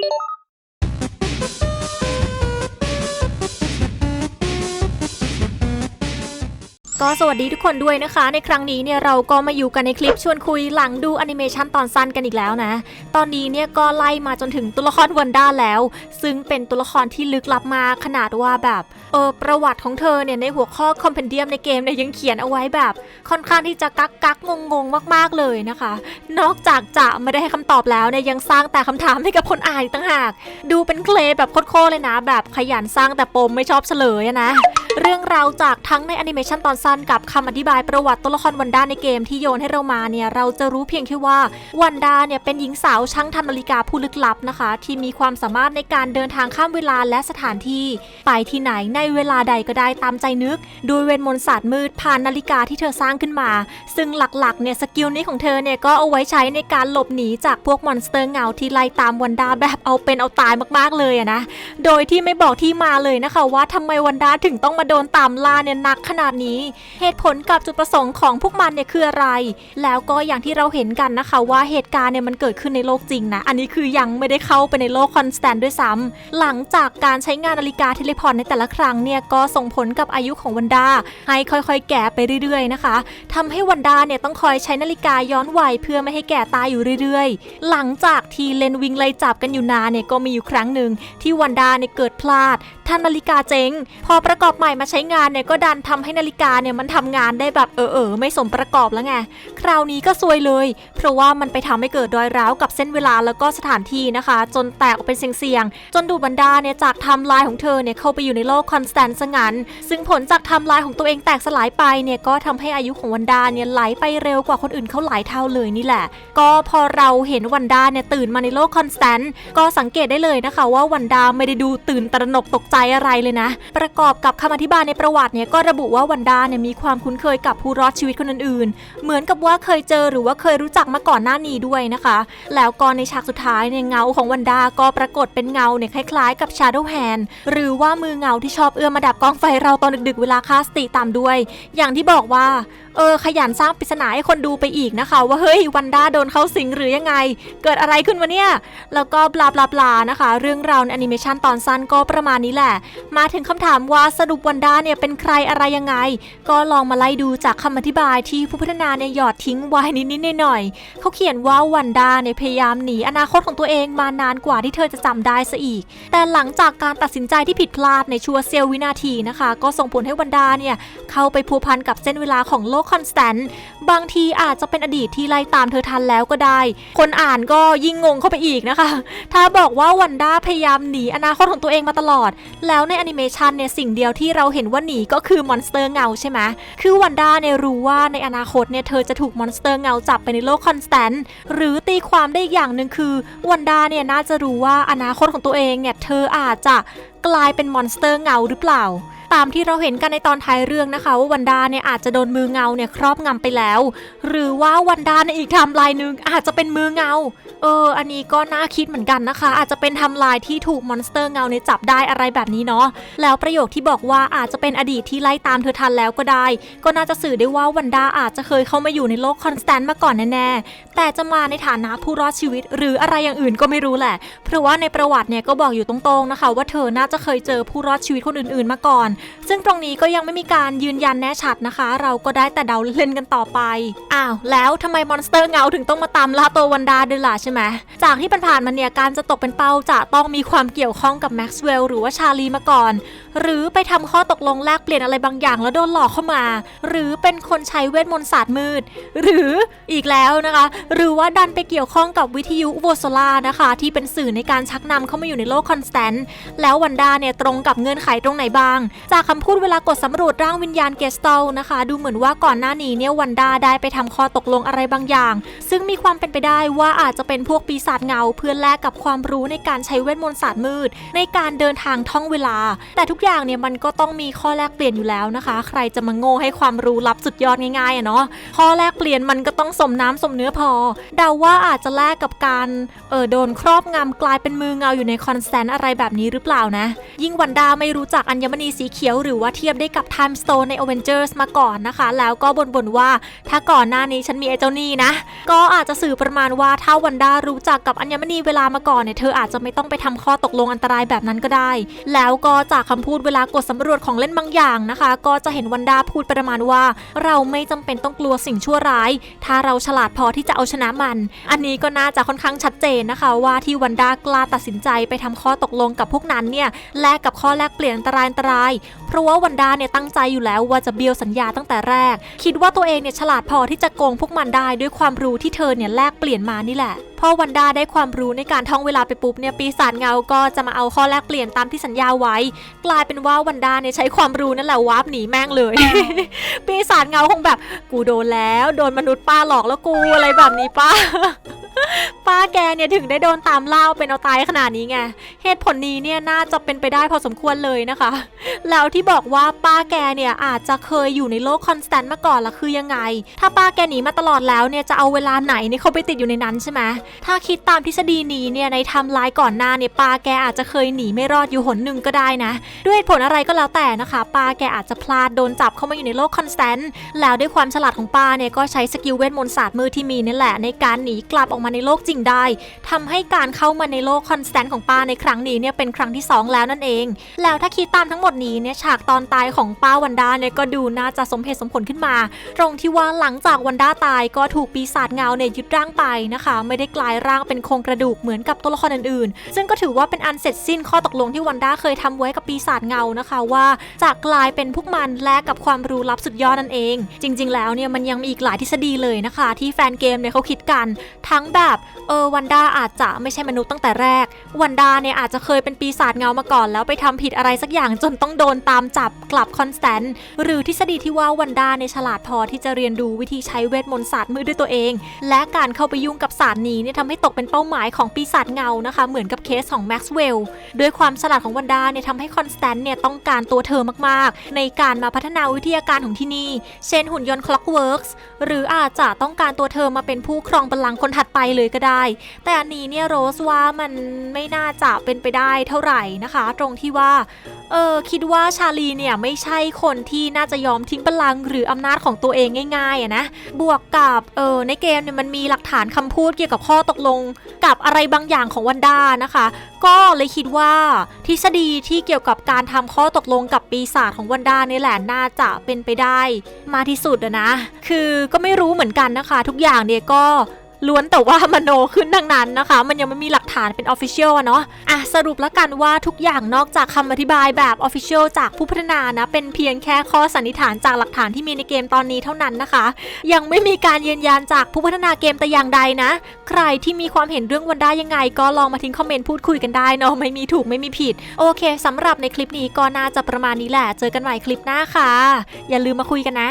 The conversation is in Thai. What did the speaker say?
Thank you. ก็สวัสดีทุกคนด้วยนะคะ ในครั้งนี้เนี่ยเราก็มาอยู่กันในคลิปชวนคุยหลังดูแอนิเมชันตอนสั้นกันอีกแล้วนะ ตอนนี้เนี่ยก็ไล่มาจนถึงตัวละครวันด้าแล้ว ซึ่งเป็นตัวละครที่ลึกลับมาขนาดว่าแบบเออประวัติของเธอเนี่ยในหัวข้อคอมเพนเดียมในเกมเนี่ยยังเขียนเอาไว้แบบ ค่อนข้างที่จะกักกักงงงมาก ๆเลยนะคะ นอกจากจะไม่ได้ให้คำตอบแล้วเนี่ยยังสร้างแต่คำถามให้กับคนอ่านอีกต่างหาก ดูเป็นเคลแบบโคตรๆเลยนะ แบบขยันสร้างแต่ปมไม่ชอบเฉลยนะ เรื่องราวจากทั้งในแอนิเมชันตอนสั้นกับคำอธิบายประวัติตัวละครวันด้าในเกมที่โยนให้เรามาเนี่ยเราจะรู้เพียงแค่ว่าวันด้าเนี่ยเป็นหญิงสาวช่างทำนาฬิกาผู้ลึกลับนะคะ ที่มีความสามารถในการเดินทางข้ามเวลาและสถานที่ ไปที่ไหนในเวลาใดก็ได้ตามใจนึกโดยเวทมนต์ศาสตร์มืดผ่านนาฬิกาที่เธอสร้างขึ้นมา ซึ่งหลักๆเนี่ยสกิลนี้ของเธอเนี่ยก็เอาไว้ใช้ในการหลบหนีจากพวกมอนสเตอร์เงาที่ไล่ตามวันด้าแบบเอาเป็นเอาตายมากๆเลยอะนะโดยที่ไม่บอกที่มาเลยนะคะว่าทำไมวันด้าถึงต้องมาโดนตามล่าเนี่ยหนักขนาดนี้เหตุผลกับจุดประสงค์ของพวกมันเนี่ยคืออะไร แล้วก็อย่างที่เราเห็นกันนะคะว่าเหตุการณ์เนี่ยมันเกิดขึ้นในโลกจริงนะ อันนี้คือยังไม่ได้เข้าไปในโลกคอนสแตนต์ด้วยซ้ำหลังจากการใช้งานนาฬิกาเทเลพอร์ตในแต่ละครั้งเนี่ยก็ส่งผลกับอายุของวันดาให้ค่อยๆ แก่ไปเรื่อยๆนะคะทำให้วันดาเนี่ยต้องคอยใช้นาฬิกาย้อนวัยเพื่อไม่ให้แก่ตายอยู่เรื่อยๆ หลังจากที่เลนวิงไล่จับกันอยู่นานเนี่ยก็มีอยู่ครั้งหนึ่งที่วันดาเนี่ยเกิดพลาดท่านนาฬิกาเจ๊งพอประกอบใหม่มาใช้งานเนี่ยก็ดันทำให้นาฬิกาเนี่ยมันทำงานได้แบบเออเออไม่สมประกอบแล้วไงคราวนี้ก็ซวยเลย เพราะว่ามันไปทำให้เกิดรอยร้าวกับเส้นเวลาแล้วก็สถานที่นะคะ จนแตกออกเป็นเสียงๆจนดูบรรดาเนี่ยจากทม์ไลน์ของเธอเนี่ยเข้าไปอยู่ในโลกคอนสแตนต์งันซึ่งผลจากทม์ไลน์ของตัวเองแตกสลายไปเนี่ยก็ทำให้อายุของวันดาเนี่ยไหลไปเร็วกว่าคนอื่นเขาหลายเท่าเลยนี่แหละ ก็พอเราเห็นวันดาเนี่ยตื่นมาในโลกคอนสแตนต์ก็สังเกตได้เลยนะคะ ว่าวันดาไม่ได้ดูตื่นตระหนกตกใจอะไรเลยนะ ประกอบกับคำอธิบายในประวัติเนี่ยก็ระบุว่าวันดาเนี่ยมีความคุ้นเคยกับผู้รอดชีวิตคนอื่นๆ เหมือนกับว่าเคยเจอหรือว่าเคยรู้จักมาก่อนหน้านี้ด้วยนะคะ แล้วก็ในฉากสุดท้ายเนี่ยเงาของวันดาก็ปรากฏเป็นเงาเนี่ยคล้ายๆ กับ Shadow Hand หรือว่ามือเงาที่ชอบเอื้อมมาดับกองไฟเราตอนดึกๆ เวลาคาสติตามด้วย อย่างที่บอกว่าเออขยันสร้างปริศนาให้คนดูไปอีกนะคะ ว่าเฮ้ยวันด้าโดนเขาสิงหรือยังไง เกิดอะไรขึ้นวะเนี่ย แล้วก็บลาบลาบลานะคะ เรื่องราวในแอนิเมชันตอนสั้นก็ประมาณนี้แหละ มาถึงคำถามว่าสรุปวันด้าเนี่ยเป็นใครอะไรยังไง กลองมาไล่ดูจากคำอธิบายที่ผู้พัฒนาเนี่ยหยอดทิ้งไว้นิดๆหน่อยๆเขาเขียนว่าวันดาเนี่ยพยายามหนีอนาคตของตัวเองมานานกว่าที่เธอจะจำได้ซะอีก แต่หลังจากการตัดสินใจที่ผิดพลาดในชัวเสี้ยววินาทีนะคะ ก็ส่งผลให้วันดาเนี่ยเข้าไปพัวพันกับเส้นเวลาของโลกคอนสแตนต์บางทีอาจจะเป็นอดีตที่ไล่ตามเธอทันแล้วก็ได้ คนอ่านก็ยิ่งงงเข้าไปอีกนะคะ ถ้าบอกว่าวันด้าพยายามหนีอนาคตของตัวเองมาตลอด แล้วในแอนิเมชันเนี่ยสิ่งเดียวที่เราเห็นว่าหนีก็คือมอนสเตอร์เงาใช่ไหมคือวันด้าเนี่ยรู้ว่าในอนาคตเนี่ยเธอจะถูกมอนสเตอร์เงาจับไปในโลกคอนสแตนต์หรือตีความได้อีกอย่างหนึ่งคือวันด้าเนี่ยน่าจะรู้ว่าอนาคตของตัวเองเนี่ยเธออาจจะกลายเป็นมอนสเตอร์เงาหรือเปล่า ตามที่เราเห็นกันในตอนท้ายเรื่องนะคะ ว่าวันดาเนี่ยอาจจะโดนมือเงาเนี่ยครอบงำไปแล้ว หรือว่าวันดาในอีกไทม์ไลน์หนึ่งอาจจะเป็นมือเงา เออ อันนี้ก็น่าคิดเหมือนกันนะคะ อาจจะเป็นไทม์ไลน์ที่ถูกมอนสเตอร์เงาเนี่ยจับได้อะไรแบบนี้เนาะแล้วประโยคที่บอกว่าอาจจะเป็นอดีตที่ไล่ตามเธอทันแล้วก็ได้ ก็น่าจะสื่อได้ว่าวันดาอาจจะเคยเข้ามาอยู่ในโลกคอนสแตนต์มาก่อนแน่ๆแต่จะมาในฐานะผู้รอดชีวิต หรืออะไรอย่างอื่นก็ไม่รู้แหละ เพราะว่าในประวัติเนี่ยก็บอกอยู่ตรงๆนะคะ ว่าเธอน่าจะเคยเจอผู้รอดชีวิตคนอื่นๆมาก่อนซึ่งตรงนี้ก็ยังไม่มีการยืนยันแน่ชัดนะคะ เราก็ได้แต่เดาเล่นกันต่อไป อ้าวแล้วทำไมมอนสเตอร์เงาถึงต้องมาตามล่าตัววันดาด้วยล่ะใช่ไหมจากที่ผ่านๆมาเนี่ยการจะตกเป็นเป้าจะต้องมีความเกี่ยวข้องกับแม็กซ์เวลล์หรือว่าชาลีมาก่อน หรือไปทำข้อตกลงแลกเปลี่ยนอะไรบางอย่างแล้วโดนหลอกเข้ามา หรือเป็นคนใช้เวทมนต์ศาสตร์มืด หรืออีกแล้วนะคะ หรือว่าดันไปเกี่ยวข้องกับวิทยุโวโซล่านะคะ ที่เป็นสื่อในการชักนำเข้ามาอยู่ในโลกคอนสแตนต์แล้ววันดาเนี่ยตรงกับเงื่อนไขตรงไหนบ้างจากคำพูดเวลากดสำรวจร่างวิญญาณเกสตอลนะคะ ดูเหมือนว่าก่อนหน้านี้เนี่ยวันดาได้ไปทำข้อตกลงอะไรบางอย่าง ซึ่งมีความเป็นไปได้ว่าอาจจะเป็นพวกปีศาจเงา เพื่อแลกกับความรู้ในการใช้เวทมนต์ศาสตร์มืด ในการเดินทางท่องเวลา แต่ทุกอย่างเนี่ยมันก็ต้องมีข้อแลกเปลี่ยนอยู่แล้วนะคะ ใครจะมาโง่ให้ความรู้ลับสุดยอดง่ายๆอะเนาะข้อแลกเปลี่ยนมันก็ต้องสมน้ำสมเนื้อพอ เดาว่าอาจจะแลกกับการเออโดนครอบงำกลายเป็นมือเงาอยู่ในคอนสแตนต์อะไรแบบนี้หรือเปล่านะ ยิ่งวันดาไม่รู้จักอัญมณีสีเขียวขียวหรือว่าเทียบได้กับ Time Stone ใน Avengers มาก่อนนะคะ แล้วก็บ่นๆว่า ถ้าก่อนหน้านี้ฉันมีไอ้เจ้านี่นะ ก็อาจจะสื่อประมาณว่าถ้าวันด้ารู้จักกับอัญมณีเวลามาก่อนเนี่ยเธออาจจะไม่ต้องไปทำข้อตกลงอันตรายแบบนั้นก็ได้ แล้วก็จากคำพูดเวลากดสำรวจของเล่นบางอย่างนะคะ ก็จะเห็นวันด้าพูดประมาณว่า เราไม่จำเป็นต้องกลัวสิ่งชั่วร้าย ถ้าเราฉลาดพอที่จะเอาชนะมัน อันนี้ก็น่าจะค่อนข้างชัดเจนนะคะ ว่าที่วันด้ากล้าตัดสินใจไปทำข้อตกลงกับพวกนั้นเนี่ยแลกกับข้อแลกเปลี่ยนอันตรายอันตรายเพราะว่าวันดาเนี่ยตั้งใจอยู่แล้วว่าจะเบียวสัญญาตั้งแต่แรก คิดว่าตัวเองเนี่ยฉลาดพอที่จะโกงพวกมันได้ด้วยความรู้ที่เธอเนี่ยแลกเปลี่ยนมานี่แหละพอวันดาได้ความรู้ในการท่องเวลาไปปุ๊บเนี่ยปีศาจเงาก็จะมาเอาข้อแลกเปลี่ยนตามที่สัญญาไว้ กลายเป็นว่าวันดาเนี่ยใช้ความรู้นั่นแหละวาร์ปหนีแม่งเลย ปีศาจเงาคงแบบกูโดนแล้ว โดนมนุษย์ป้าหลอกแล้วกูอะไรแบบนี้ป้า ป้าแกเนี่ยถึงได้โดนตามเล่าเป็นเอาตายขนาดนี้ไง เหตุผลนี้เนี่ยน่าจะเป็นไปได้พอสมควรเลยนะคะ แล้วที่บอกว่าป้าแกเนี่ยอาจจะเคยอยู่ในโลกคอนสแตนต์มาก่อนละคือยังไง ถ้าป้าแกหนีมาตลอดแล้วเนี่ยจะเอาเวลาไหนเนี่ยเขาไปติดอยู่ในนั้นใช่ไหมถ้าคิดตามทฤษฎีนี้เนี่ยในไทม์ไลน์ก่อนหน้าเนี่ยป้าแกอาจจะเคยหนีไม่รอดอยู่หนหนึ่งก็ได้นะ ด้วยเหตุผลอะไรก็แล้วแต่นะคะป้าแกอาจจะพลาดโดนจับเข้ามาอยู่ในโลกคอนสแตนต์แล้วด้วยความฉลาดของป้าเนี่ยก็ใช้สกิลเวทมนต์ศาสตร์มือที่มีนี่แหละในการหนีกลับออกมาในโลกจริงได้ทำให้การเข้ามาในโลกคอนสแตนต์ของป้าในครั้งนี้เนี่ยเป็นครั้งที่สองแล้วนั่นเอง แล้วถ้าคิดตามทั้งหมดนี้เนี่ยฉากตอนตายของป้าวันด้าเนี่ยก็ดูน่าจะสมเหตุสมผลขึ้นมา ตรงที่ว่าหลังจากวันด้าตายก็ถูกปีศาจเงาเนี่ยยึดร่างไปนะคะ ไม่ได้กลายร่างเป็นโครงกระดูกเหมือนกับตัวละครอื่นๆ ซึ่งก็ถือว่าเป็นอันเสร็จสิ้นข้อตกลงที่วันด้าเคยทำไว้กับปีศาจเงานะคะว่าจะกลายเป็นพวกมันแลกกับความรู้ลับสุดยอดนั่นเอง จริง ๆ แล้วเนี่ยมันยังมีอีกหลายทฤษฎีเลยนะคะ ที่แฟนเกมเนี่ยเขาคิดกันทั้งแบบเออวันด้าอาจจะไม่ใช่มนุษย์ตั้งแต่แรก วันด้าเนี่ยอาจจะเคยเป็นปีศาจเงามาก่อน แล้วไปทำผิดอะไรสักอย่างจนต้องโดนตามจับกลับคอนสแตนต์หรือทฤษฎีที่ว่าวันด้าเนี่ยฉลาดพอที่จะเรียนรู้วิธีใช้เวทมนต์ศาสตร์มือด้วยตัวเอง และการเข้าไปยุ่งกับศาสตร์นี้เนี่ยทำให้ตกเป็นเป้าหมายของปีศาจเงานะคะ เหมือนกับเคสของแม็กซ์เวลล์ด้วยความฉลาดของวันด้าเนี่ยทำให้คอนสแตนต์เนี่ยต้องการตัวเธอมากๆ ในการมาพัฒนาวิทยาการของที่นี่ เช่นหุ่นยนต์ Clockworks หรืออาจจะต้องการตัวเธอมาเป็นผู้ครองบัลลังก์คนถัดไปเลยก็ได้ แต่อันนี้เนี่ยโรสว่ามันไม่น่าจะเป็นไปได้เท่าไหร่นะคะ ตรงที่ว่าเออคิดว่าชาลีเนี่ยไม่ใช่คนที่น่าจะยอมทิ้งบัลลังก์หรืออำนาจของตัวเองง่ายๆอะนะบวกกับเออในเกมเนี่ยมันมีหลักฐานคำพูดเกี่ยวกับข้อตกลง กับอะไรบางอย่างของวันด้านะคะ ก็เลยคิดว่าทฤษฎีที่เกี่ยวกับการทำข้อตกลงกับปีศาจของวันด้านี่แหละน่าจะเป็นไปได้ มาที่สุดอะนะ คือก็ไม่รู้เหมือนกันนะคะ ทุกอย่างเนี่ยก็ ล้วนแต่ว่ามโนขึ้นทั้งนั้นนะคะ มันยังไม่มีหลักฐานเป็นออฟฟิเชียลอะเนาะอะสรุปแล้วกันว่าทุกอย่างนอกจากคำอธิบายแบบออฟฟิเชียลจากผู้พัฒนานะ เป็นเพียงแค่ข้อสันนิษฐานจากหลักฐานที่มีในเกมตอนนี้เท่านั้นนะคะ ยังไม่มีการยืนยันจากผู้พัฒนาเกมแต่อย่างใดนะ ใครที่มีความเห็นเรื่องวันได้ยังไง ก็ลองมาทิ้งคอมเมนต์พูดคุยกันได้เนาะไม่มีถูกไม่มีผิด โอเคสำหรับในคลิปนี้ก็น่าจะประมาณนี้แหละ เจอกันใหม่คลิปหน้าค่ะ อย่าลืมมาคุยกันนะ